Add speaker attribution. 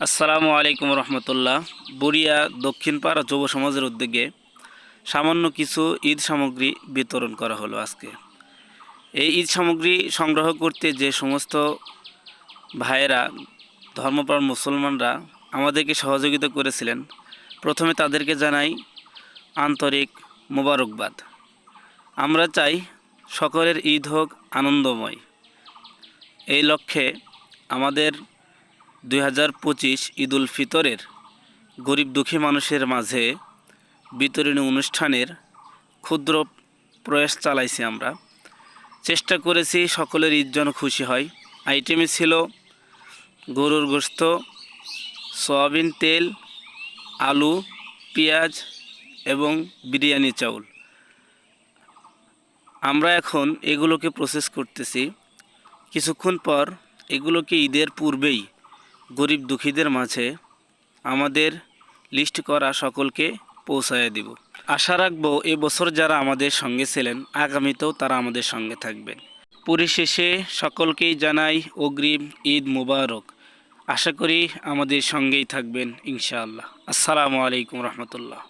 Speaker 1: আসসালামু আলাইকুম রহমতুল্লাহ। বুড়িয়া দক্ষিণ পাড়া যুব সমাজের উদ্যোগে সামান্য কিছু ঈদ সামগ্রী বিতরণ করা হলো আজকে। এই ঈদ সামগ্রী সংগ্রহ করতে যে সমস্ত ভাইয়েরা, ধর্মপ্রাণ মুসলমানরা আমাদেরকে সহযোগিতা করেছিলেন, প্রথমে তাদেরকে জানাই আন্তরিক মোবারকবাদ। আমরা চাই সকলের ঈদ হোক আনন্দময়। এই লক্ষ্যে আমাদের দুই হাজার পঁচিশ ঈদুল ফিতরের গরিব দুঃখী মানুষের মাঝে বিতরণী অনুষ্ঠানের ক্ষুদ্র প্রয়াস চালাইছি আমরা। চেষ্টা করেছি সকলের ঈদ যেন খুশি হয়। আইটেমে ছিল গরুর গোস্ত, সয়াবিন তেল, আলু, পেঁয়াজ এবং বিরিয়ানি চাউল। আমরা এখন এগুলোকে প্রসেস করতেছি। কিছুক্ষণ পর এগুলোকে ঈদের পূর্বেই গরিব দুঃখীদের মাঝে আমাদের লিস্ট করা সকলকে পৌঁছায় দিব। আশা রাখব এবছর যারা আমাদের সঙ্গে ছিলেন, আগামীতেও তারা আমাদের সঙ্গে থাকবেন। পরিশেষে সকলকেই জানাই অগ্রিম ঈদ মুবারক। আশা করি আমাদের সঙ্গেই থাকবেন ইনশাআল্লাহ। আসসালামু আলাইকুম রহমতুল্লাহ।